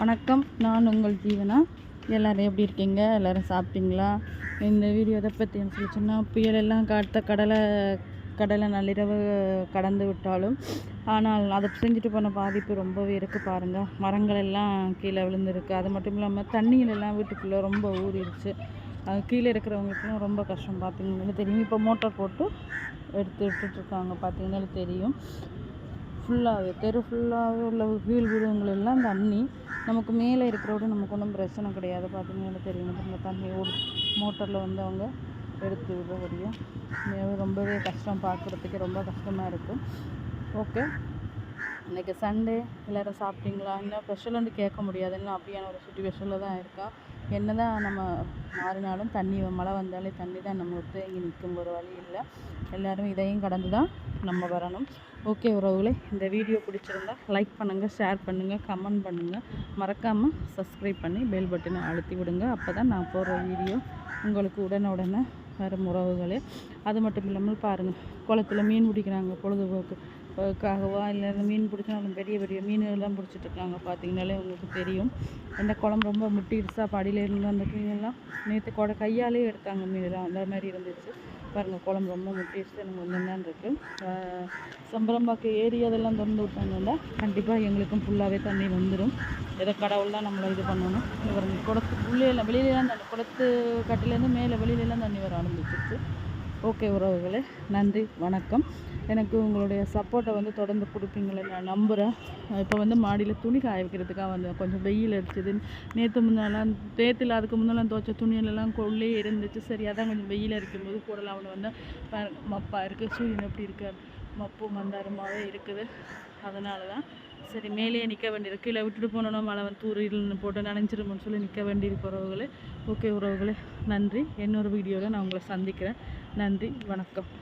வணக்கம். நான் உங்கள் ஜீவனா? எல்லோரும் எப்படி இருக்கீங்க? எல்லோரும் சாப்பிட்டீங்களா? இந்த வீடியோ எதை பற்றி சொல்லி சொன்னால் புயலெல்லாம் காத்த கடலை கடலை நள்ளிரவு கடந்து விட்டாலும் ஆனால் அதை செஞ்சுட்டு போன பாதிப்பு ரொம்பவே இருக்குது பாருங்கள் மரங்கள் எல்லாம் கீழே விழுந்துருக்கு. அது மட்டும் இல்லாமல் தண்ணியிலெல்லாம் எல்லாம் வீட்டுக்குள்ளே ரொம்ப ஊறிடுச்சு. அது கீழே இருக்கிறவங்களுக்குலாம் ரொம்ப கஷ்டம் பார்த்தீங்கன்னா தெரியும். இப்போ மோட்டார் போட்டு எடுத்து விட்டுட்ருக்காங்க பார்த்தீங்கன்னா தெரியும். ஃபுல்லாகவே தெரு ஃபுல்லாகவே உள்ள கீழ் வீடுங்களெல்லாம் தண்ணி நமக்கு மேலே இருக்கிறோட நமக்கு ஒன்றும் பிரச்சனை கிடையாது. பார்த்தீங்கன்னா தெரியும். இந்த தண்ணி மோட்டரில் வந்து அவங்க எடுத்து விட முடியும் ரொம்பவே கஷ்டம் பார்க்குறதுக்கே ரொம்ப கஷ்டமாக இருக்கும் ஓகே. இன்றைக்கி சண்டே எல்லோரும் சாப்பிட்டீங்களா? இன்னும் ஸ்பெஷல் கேட்க முடியாதுன்னு அப்படியான ஒரு சுச்சுவேஷனில் தான் இருக்கா? என்ன தான் நம்ம மாறினாலும் தண்ணி மழை வந்தாலே தண்ணி தான் நம்ம தேங்கி நிற்கும். ஒரு வழி இல்லை. எல்லோரும் இதையும் கடந்து தான் நம்ம வரணும். ஓகே உறவுகளே இந்த வீடியோ பிடிச்சிருந்தா லைக் பண்ணுங்கள் ஷேர் பண்ணுங்கள் கமெண்ட் பண்ணுங்கள் மறக்காமல் சப்ஸ்கிரைப் பண்ணி பெல் பட்டனை அழுத்தி விடுங்க. அப்போ தான் நான் போடுற வீடியோ உங்களுக்கு உடனுடனே உடனே வரும் உறவுகளே. அது மட்டும் இல்லாமல் பாருங்கள் குளத்துல மீன் பிடிக்கிறாங்க பொழுதுபோக்கு. காகவா இல்லை மீன் பிடிச்சாலும் பெரிய பெரிய மீன்கள்லாம் பிடிச்சிட்ருக்காங்க. பார்த்தீங்கனாலே உங்களுக்கு தெரியும். அந்த குளம் ரொம்ப முட்டிடுச்சா படியில் இருந்து அந்த மீனெல்லாம் நேற்று கூட கையாலே எடுத்தாங்க மீன்லாம் அந்த மாதிரி இருந்துச்சு. பாருங்கள் குளம் ரொம்ப முட்டிடுச்சு எனக்கு ஒன்றுதான் இருக்குது சம்பரம்பாக்கு ஏரி அதெல்லாம் திறந்து விட்டாங்கன்னா கண்டிப்பாக எங்களுக்கும் ஃபுல்லாகவே தண்ணி வந்துடும் ஏதோ கடவுள் தான் நம்மளை இது பண்ணணும். இவர் குளத்து உள்ளே வெளியிலலாம் தண்ணி குளத்து கட்டிலேருந்து மேலே வெளியிலலாம் தண்ணி வர ஆரம்பிச்சிருச்சு. ஓகே உறவுகளே நன்றி வணக்கம். எனக்கு உங்களுடைய சப்போர்ட்டை வந்து தொடர்ந்து கொடுப்பீங்களே நான் நம்புகிறேன் இப்போ வந்து மாடியில் துணி காய வைக்கிறதுக்காக வந்து கொஞ்சம் வெயில் அடிச்சது. நேற்று முன்னாலாம் தேத்தில் அதுக்கு முன்னெல்லாம் துவைச்ச துணியிலலாம் கொள்ளே இருந்துச்சு சரி அதான் கொஞ்சம் வெயில் அடிக்கும்போது போடலாம் அவனு வந்து மப்பா இருக்குது சூரியன் எப்படி இருக்குது மப்பு மந்தாரமாகவே இருக்குது. அதனால தான் சரி மேலேயே நிற்க வேண்டியிருக்கு கீழே விட்டுட்டு போனோன்னா மழை வந்து தூரில் போட்டு நனைஞ்சிருமோன்னு சொல்லி நிற்க வேண்டியிருக்கு உறவுகளே. ஓகே உறவுகளே நன்றி. இன்னொரு வீடியோவில் நான் உங்களை சந்திக்கிறேன். நன்றி வணக்கம்.